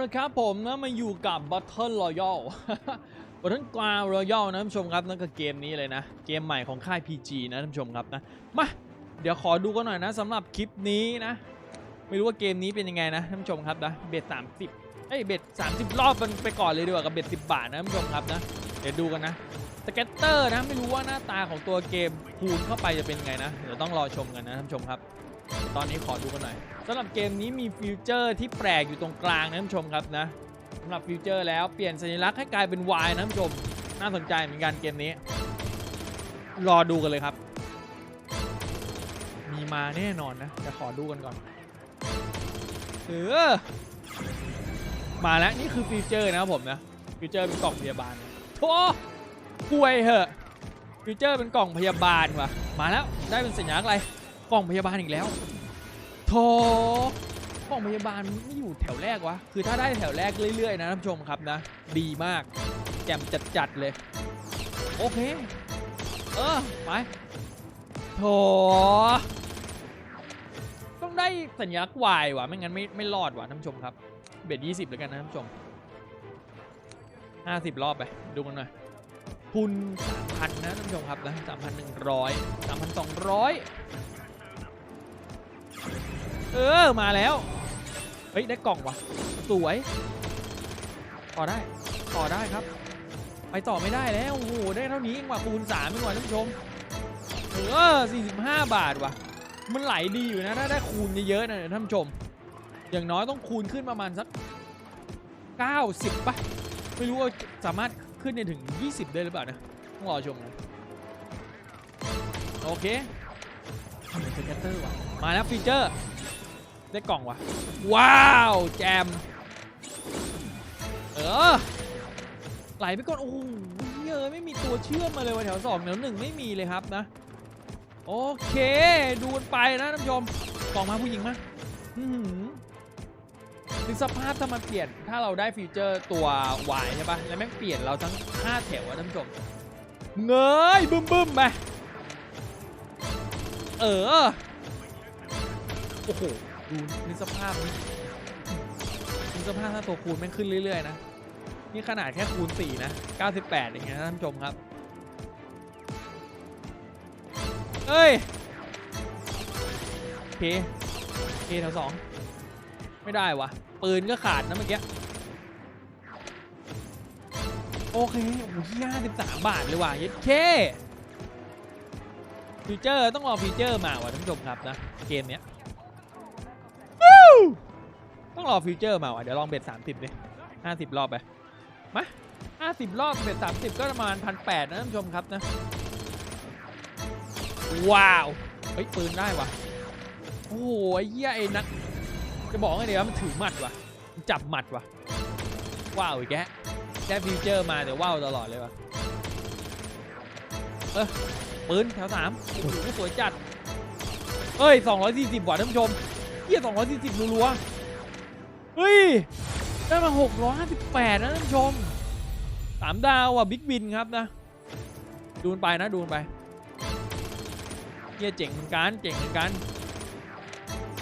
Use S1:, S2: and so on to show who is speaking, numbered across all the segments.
S1: ละครับผมนะมาอยู่กับ Battle Royale Battle Ground Royale นะท่านผู้ชมครับนั่นก็เกมนี้เลยนะ เกมใหม่ของค่าย PG นะท่านผู้ชมครับนะมาเดี๋ยวขอดูกันหน่อยนะสำหรับคลิปนี้นะ ไม่รู้ว่าเกมนี้เป็นยังไงนะท่านผู้ชมครับนะเบ็ด30เอ้ยเบ็ด30 รอบมันไปก่อนเลยดีกว่ากับเบ็ด10 บาทนะท่านผู้ชมครับนะเดี๋ยวดูกันนะสเก็ตเตอร์นะไม่รู้ว่าหน้าตาของตัวเกมคูณเข้าไปจะเป็นยังไงนะเดี๋ยวต้องรอชมกันนะท่านผู้ชมครับ ตอนนี้ขอดูกันหน่อยสำหรับเกมนี้มีฟิวเจอร์ที่แปลกอยู่ตรงกลางนะท่านผู้ชมครับนะสำหรับฟิวเจอร์แล้วเปลี่ยนสัญลักษณ์ให้กลายเป็น Y นะท่านผู้ชม น่าสนใจเหมือนกันเกมนี้ รอดูกันเลยครับ มีมาแน่นอนนะแต่ขอดูกันก่อนเออมาแล้วนี่คือฟิวเจอร์นะครับผมนะฟิวเจอร์เป็นกล่องพยาบาลโธ่ป่วยเหอะฟิวเจอร์เป็นกล่องพยาบาลว่ะมาแล้วได้เป็นสัญลักษณ์อะไร กล่องพยาบาลอีกแล้วโถกล่องพยาบาลไม่อยู่แถวแรกวะ คือถ้าได้แถวแรกเรื่อยๆนะท่านผู้ชมครับนะ ดีมาก แจ่มจัดๆเลย โอเค เออ ไปโถต้องได้สัญลักษณ์วายวะไม่งั้นไม่ไม่รอดวะท่านผู้ชมครับ เบ็ดยี่สิบแล้วกันนะท่านผู้ชมห้าสิบรอบไป ดูกันหน่อยทุนสามพันนะท่านผู้ชมครับนะสามพันหนึ่งร้อยสามพันสองร้อย เออมาแล้ว เฮ้ยได้กล่องวะสวยต่อได้ต่อได้ครับ ไปต่อไม่ได้แล้วโอ้โหได้เท่านี้เองว่ะคูณ3เองว่ะท่านผู้ชมเออ45บาทว่ะ มันไหลดีอยู่นะถ้าได้คูณเยอะๆนะท่านผู้ชม อย่างน้อยต้องคูณขึ้นประมาณสัก90ป่ะไม่รู้ว่าสามารถขึ้นได้ถึง 20 ได้หรือเปล่านะต้องรอชมนะโอเคทำเป็นเก็ตเตอร์ว่ะมาแล้วฟีเจอร์ ได้กล่องว่ะว้าว แจม เออ ไหลไปก่อน โอ้โหเยอะไม่มีตัวเชื่อมมาเลยวันแถวสองแถวหนึ่งไม่มีเลยครับนะ โอเค ดูกันไปนะท่านผู้ชมกล่องมาผู้หญิงมาอื้อหือคือสภาพถ้ามันเปลี่ยน ถ้าเราได้ฟีเจอร์ตัว Y ใช่ปะแล้วแม่งเปลี่ยนเราทั้ง5แถวอะท่านผู้ชม เงยบึ้มบึ้มไป เออ โอ้โห ดูนี่สภาพนี้นี่สภาพถ้าตัวคูณแม่งขึ้นเรื่อยๆนะ นี่ขนาดแค่คูณ4นะ 98 อย่างเงี้ยนะท่านผู้ชมครับเอ้ยเคเคแถวสองไม่ได้วะปืนก็ขาดนะเมื่อกี้ โอเค โอ้โหที่53บาทเลยว่ะเย็ดเคฟีเจอร์ต้องรอฟีเจอร์มาว่ะท่านผู้ชมครับนะ เกมเนี้ย ต้องรอฟีเจอร์มาว่ะเดี๋ยวลองเบ็ด30ดิ50รอบไปมา50รอบเบ็ด30ก็ประมาณพันแนะท่านผู้ชมครับนะ ว้าว เฮ้ย ปืนได้ว่ะ โอ้โหไอ้เหี้ยไอ้นัก จะบอกไงเดี๋ยวามันถือหมัดว่ะ จับหมัดว่ะ ว้าวอีกแกแค่ฟีเจอร์มาแต่ว้าวตลอดเลยว่ะ เออปืนแถวสามโอ้โหสวยจัดเอ้ย 240ว่ะท่านผู้ชม เฮีย240รัวๆเฮ้ย ได้มา 658 นะท่านผู้ชมสามดาวอะบิ๊กบินครับนะ ดูนไปนะดูนไปเฮียเจ๋งเหมือนกันเจ๋งเหมือนกัน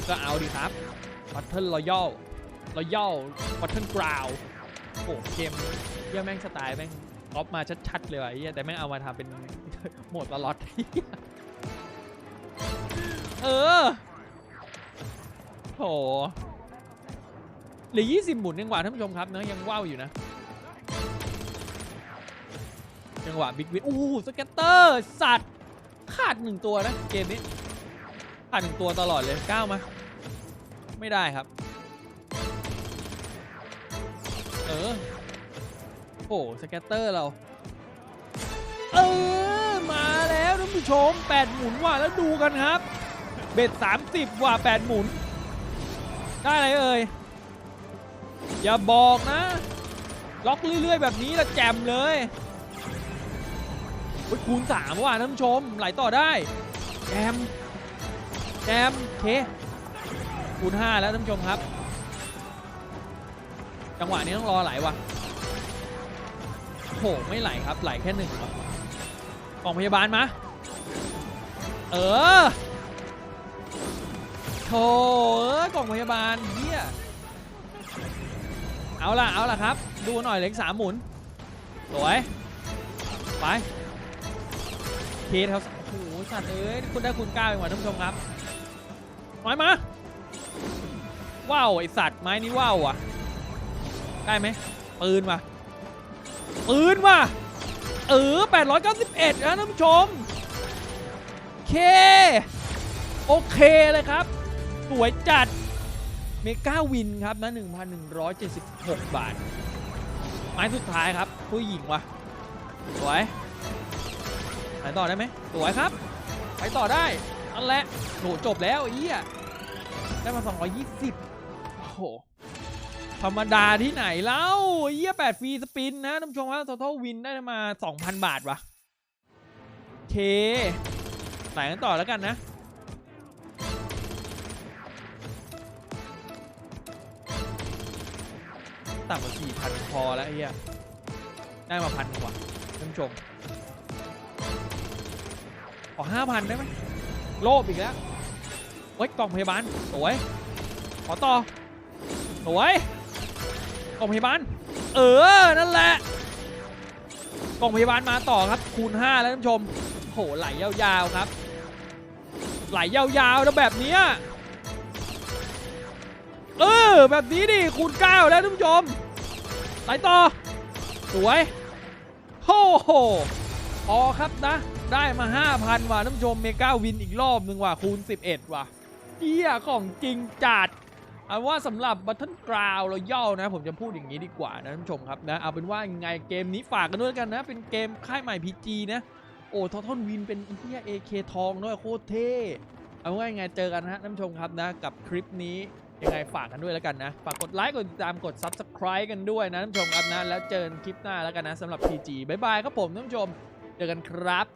S1: ก็เอาดีครับบัตเทิลรอยัลรอยัลบัตเทิลกราวโอ้เกมเฮียแม่งสไตล์แม่งก๊อปมาชัดๆเลยว่ะเฮียแต่แม่งเอามาทำเป็นโหมดตลอดเออ โหเหลือ 20 หมุนยังหวะท่านผู้ชมครับเนอะยังว่าวอยู่นะ จังหวะบิ๊กวินโอ้โหสเก็ตเตอร์ สัตว์ ขาดหนึ่งตัวนะ เกมนี้ ขาดหนึ่งตัวตลอดเลยก้าวมา ไม่ได้ครับ เออ โอ้สเก็ตเตอร์เรา เออ มาแล้วท่านผู้ชม 8 หมุนว่ะแล้วดูกันครับ เบ็ด 30 ว่ะ8หมุน ได้อะไรเอ่ย อย่าบอกนะ ล็อกเรื่อยๆ แบบนี้ละแจมเลยคูณ3ว่ะท่านผู้ชม ไหลต่อได้ แจม แจมเคคูณ5แล้วท่านผู้ชมครับ จังหวะนี้ต้องรอไหลว่ะโหไม่ไหลครับไหลแค่หนึ่งว่ะกล่องพยาบาลมา เออ โถเอ้ยกล่องพยาบาลเฮียเอาล่ะ เอาล่ะครับ ดูหน่อยเหล็กสามหมุน สวย ไป เคสครับโอ้โหสัตว์เอ้ย คุณได้คุณก้าวเองว่ะท่านผู้ชมครับไม้มา ว้าว ไอสัตว์ไม้นี้ว้าวอะ ได้ไหม ปืนมาปืนมาเออ 891 นะท่านผู้ชม เค โอเคเลยครับ สวยจัดเมกาวินครับนะ1,176 บาท ไม้สุดท้ายครับ ผู้หญิงวะสวยไปต่อได้ไหมสวยครับ ไปต่อได้นั่นแหละโหจบแล้วเอี้ยได้มา 220 โอ้โห ธรรมดาที่ไหนเล่าเอี้ย8ฟรีสปินนะท่านผู้ชมว่า total win ได้มา 2,000 บาทวะเคไหนกันต่อแล้วกันนะ ต่ำกว่าสี่พันพอแล้วไอ้เหี้ยได้มาพันกว่าท่านผู้ชมขอห้าพันได้ไหมโลภอีกแล้วเฮ้ยกล่องพยาบาลสวยขอต่อสวยกล่องพยาบาลเออ นั่นแหละกล่องพยาบาลมาต่อครับ คูณ 5 แล้วท่านผู้ชมโหไหลยาวๆครับ ไหลยาวๆแล้วแบบนี้ เออ แบบนี้ดิคูณ9แล้วท่านผู้ชมไหลต่อ สวยโอ้โหพอครับนะ ได้มา 5,000 ว่ะท่านผู้ชมเมกาวินอีกรอบหนึ่งว่ะคูณ 11 ว่ะเฮียของจริงจัดเอาว่าสำหรับบัตเทิลกราวเราย่อนะ ผมจะพูดอย่างนี้ดีกว่านะท่านผู้ชมครับนะ เอาเป็นว่ายังไงเกมนี้ฝากกันด้วยกันนะ เป็นเกมค่ายใหม่ PG นะ โอ้ทอทอนวินเป็นไอ้เฮีย AK ทองด้วยโคตรเท่เอาว่ายังไงเจอกันนะฮะท่านผู้ชมครับนะ กับคลิปนี้ ยังไงฝากกันด้วยแล้วกันนะ ฝากกดไลค์ กดติดตาม กด Subscribe กันด้วยนะท่านผู้ชมครับนะ แล้วเจอกันคลิปหน้าแล้วกันนะสำหรับ PG บ๊ายบายครับผมท่านผู้ชม เจอกันครับ